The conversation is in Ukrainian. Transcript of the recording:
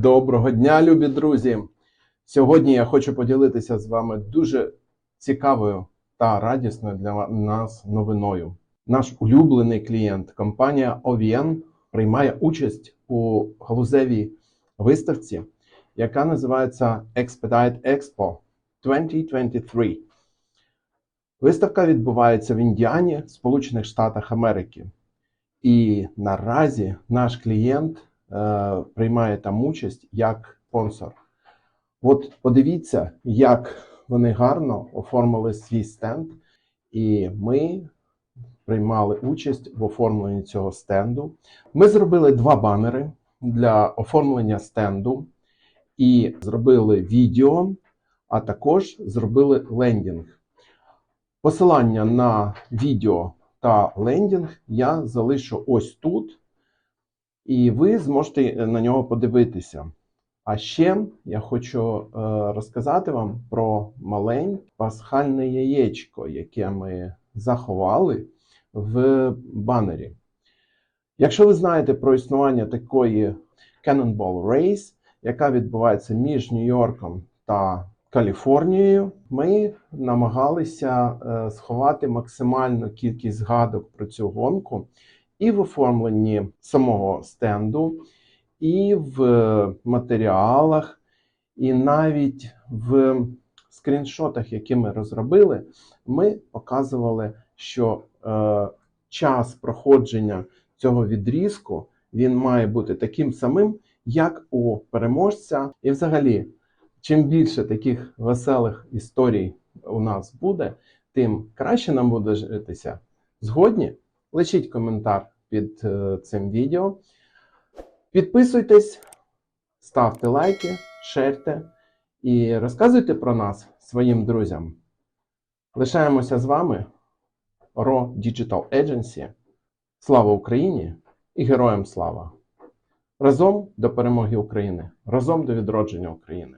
Доброго дня, любі друзі! Сьогодні я хочу поділитися з вами дуже цікавою та радісною для нас новиною. Наш улюблений клієнт, компанія OVN, приймає участь у галузевій виставці, яка називається Expedite Expo 2023. Виставка відбувається в Індіані, Сполучених Штатах Америки. І наразі наш клієнт приймає там участь як спонсор. От подивіться, як вони гарно оформили свій стенд, і ми приймали участь в оформленні цього стенду. Ми зробили два банери для оформлення стенду і зробили відео, а також зробили лендінг. Посилання на відео та лендінг я залишу ось тут, і ви зможете на нього подивитися. А ще я хочу е, розказати вам про маленьке пасхальне яєчко, яке ми заховали в банері. Якщо ви знаєте про існування такої Cannonball Race, яка відбувається між Нью-Йорком та Каліфорнією, ми намагалися е, сховати максимальну кількість згадок про цю гонку і в оформленні самого стенду, і в матеріалах, і навіть в скріншотах, які ми розробили, ми показували, що е, час проходження цього відрізку він має бути таким самим, як у переможця. І взагалі, чим більше таких веселих історій у нас буде, тим краще нам буде житися. Згодні? Лишіть коментар під е, цим відео. Підписуйтесь, ставте лайки, шерте і розказуйте про нас своїм друзям. Лишаємося з вами. Ро Digital Agency. Слава Україні і героям слава! Разом до перемоги України, разом до відродження України.